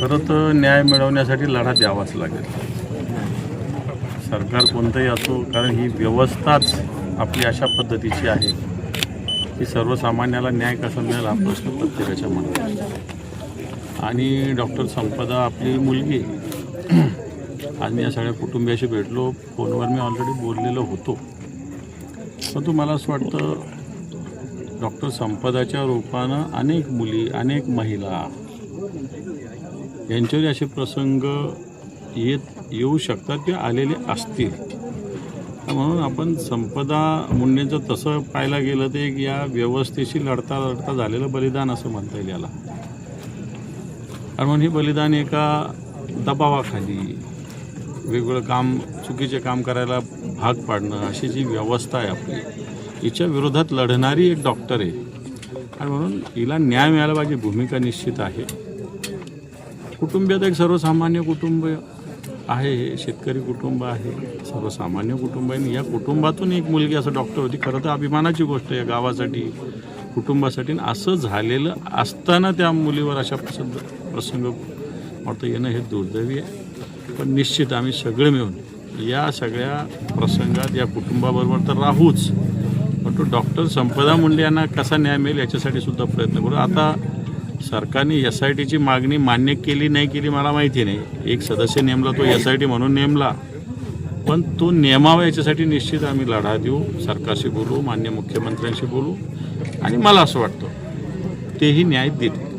खरं तर न्याय मिळवण्यासाठी लढा द्यावाच लागेल. सरकार कोणतंही असो कारण ही व्यवस्थाच आपली अशा पद्धतीची आहे की सर्वसामान्याला न्याय कसा मिळेल हा प्रश्न प्रत्येकाच्या मनात आणि डॉक्टर संपदा आपली मुलगी आज मी या सगळ्या कुटुंबियाशी भेटलो फोनवर मी ऑलरेडी बोललेलो होतो. पण तुम्हाला असं वाटतं डॉक्टर संपदाच्या रूपानं अनेक मुली अनेक महिला यांच्यावर असे प्रसंग येत येऊ शकतात किंवा आलेले असतील. म्हणून आपण संपदा मुंडेंचं तसं पाहायला गेलं तर एक या व्यवस्थेशी लढता लढता झालेलं बलिदान असं म्हणता येईल याला. कारण म्हणून हे बलिदान एका दबावाखाली वेगवेगळं काम चुकीचे काम करायला भाग पाडणं अशी जी व्यवस्था आहे आपली हिच्या विरोधात लढणारी एक डॉक्टर आहे. आणि म्हणून हिला न्याय मिळायला पाहिजे भूमिका निश्चित आहे. कुटुंबियात एक सर्वसामान्य कुटुंब आहे हे शेतकरी कुटुंब आहे. सर्वसामान्य कुटुंब आहे आणि या कुटुंबातून एक मुलगी असं डॉक्टर होती. खरं तर अभिमानाची गोष्ट आहे गावासाठी कुटुंबासाठी. आणि असं झालेलं असताना त्या मुलीवर अशा प्रसंग प्रसंग वाटतं येणं हे दुर्दैवी आहे. पण निश्चित आम्ही सगळे मिळून या सगळ्या प्रसंगात या कुटुंबाबरोबर तर राहूच. पण तो डॉक्टर संपदा मुंडे यांना कसा न्याय मिळेल याच्यासाठी सुद्धा प्रयत्न करू. आता सरकारने एस आय टीची मागणी मान्य केली नाही केली मला माहिती नाही. एक सदस्य नेमला तो एस आय टी म्हणून नेमला. पण तो नेमावा याच्यासाठी निश्चित आम्ही लढा देऊ सरकारशी बोलू मान्य मुख्यमंत्र्यांशी बोलू. आणि मला असं वाटतं तेही न्याय देतील.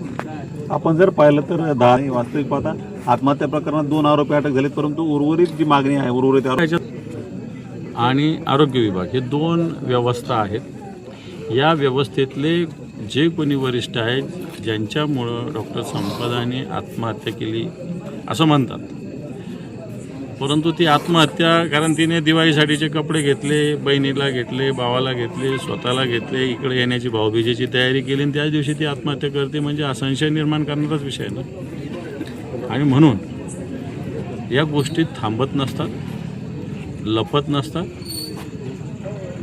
आपण जर पाहिलं तर दहा वास्तविक पाहता आत्महत्या प्रकरणात दोन आरोपी अटक झालेत परंतु उर्वरित जी मागणी आहे उर्वरित आणि आरोग्य विभाग हे दोन व्यवस्था आहेत. या व्यवस्थेतले जे कोणी वरिष्ठ आहेत ज्यांच्यामुळं डॉक्टर संपदाने आत्महत्या केली असं म्हणतात. परंतु ती आत्महत्या कारण तिने दिवाळीसाठीचे कपडे घेतले बहिणीला घेतले भावाला घेतले स्वतःला घेतले इकडे येण्याची भाऊबीजेची तयारी केली आणि त्याच दिवशी ती आत्महत्या करते म्हणजे हा संशय निर्माण करणाराच विषय आहे ना. आणि म्हणून या गोष्टी थांबत नसतात लपत नसतात.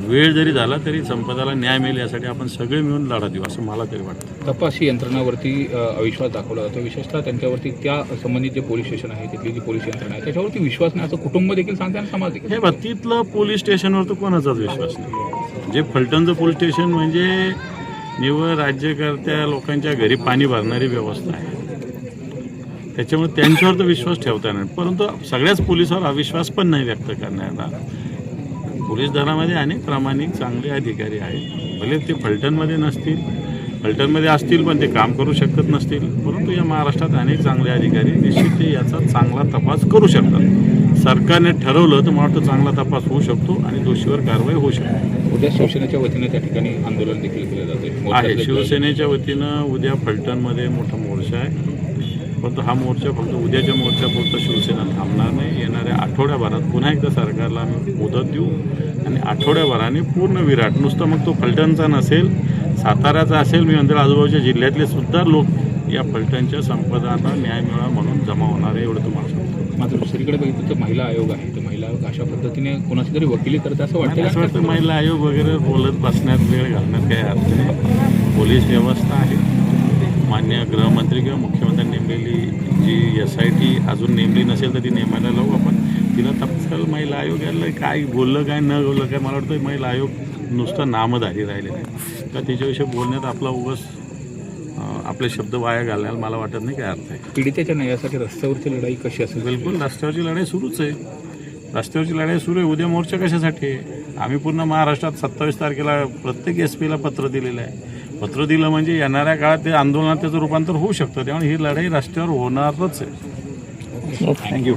वेळ जरी झाला तरी संपदाला न्याय मिळेल यासाठी आपण सगळे मिळून लढा देऊ असं मला तरी वाटतं. तपासी यंत्रणावरती अविश्वास दाखवला जातो. विशेषतः त्यांच्यावरती त्या संबंधित जे पोलीस स्टेशन आहे तिथली जी पोलीस यंत्रणा आहे त्याच्यावरती विश्वास नाही. असं कुटुंब देखील सांगते आणि समाज देखील हे बघ तिथलं पोलीस स्टेशनवर तर कोणाचाच विश्वास नाही. जे फलटणचं पोलीस स्टेशन म्हणजे निव्वळ राज्यकर्त्या लोकांच्या घरी पाणी भरणारी व्यवस्था आहे. त्याच्यामुळे त्यांच्यावर तर विश्वास ठेवता येणार. परंतु सगळ्याच पोलिसावर अविश्वास पण नाही व्यक्त करण्यात आला. पोलीस दलामध्ये अनेक प्रामाणिक चांगले अधिकारी आहेत. भले ते फलटणमध्ये नसतील फलटणमध्ये असतील पण ते काम करू शकत नसतील. परंतु या महाराष्ट्रात अनेक चांगले अधिकारी निश्चित ते याचा चांगला तपास करू शकतात. सरकारने ठरवलं तर मला वाटतं चांगला तपास होऊ शकतो आणि दोषीवर कारवाई होऊ शकते. उद्या शिवसेनेच्या वतीने त्या ठिकाणी आंदोलन देखील केलं जाते आहे. शिवसेनेच्या वतीनं उद्या फलटणमध्ये मोठा मोर्चा आहे. परंतु हा मोर्चा फक्त उद्याच्या मोर्चापुरता शिवसेना थांबणार नाही. येणाऱ्या आठवड्याभरात पुन्हा एकदा सरकारला आम्ही मुदत देऊ आणि आठवड्याभराने पूर्ण विराट नुसतं मग तो फलटणचा नसेल साताऱ्याचा असेल मी म्हणतो आजूबाजूच्या जिल्ह्यातले सुद्धा लोक या फलटणच्या संपदांना न्याय मिळा म्हणून जमा होणार आहे एवढं तुम्हाला सांगतो. मात्र दुसरीकडे बघितलं तर महिला आयोग आहे. तर महिला आयोग अशा पद्धतीने कोणाची तरी वकिली करते असं मला असं वाटतं वाटतं महिला आयोग वगैरे बोलत बसण्यात वेळ घालण्यात काही अर्थ नाही. पोलीस व्यवस्था आहे. मान्य गृहमंत्री किंवा मुख्यमंत्र्यांनी नेमलेली जी एस आय टी अजून नेमली नसेल तर ती नेमायला लावू आपण. तिला तत्काळ महिला आयोग यायला काय बोललं काय न बोललं काय मला वाटतं महिला आयोग नुसतं नामधारी राहिलेलं आहे तर तिच्याविषयी बोलण्यात आपला उगाच अं, आपले शब्द वाया घालण्याला मला वाटत नाही काय अर्थ आहे. पीडितेच्या न्यायासाठी रस्त्यावरची लढाई कशी असेल? बिलकुल रस्त्यावरची लढाई सुरूच आहे. रस्त्यावरची लढाई सुरू आहे उद्या मोर्चा कशासाठी आहे? आम्ही पूर्ण महाराष्ट्रात सत्तावीस तारखेला प्रत्येक एस पीला पत्र दिलेलं आहे. पत्र दिलं म्हणजे येणाऱ्या काळात ते आंदोलनात त्याचं रूपांतर होऊ शकतं. त्यामुळे ही लढाई रस्त्यावर होणारच आहे. थँक्यू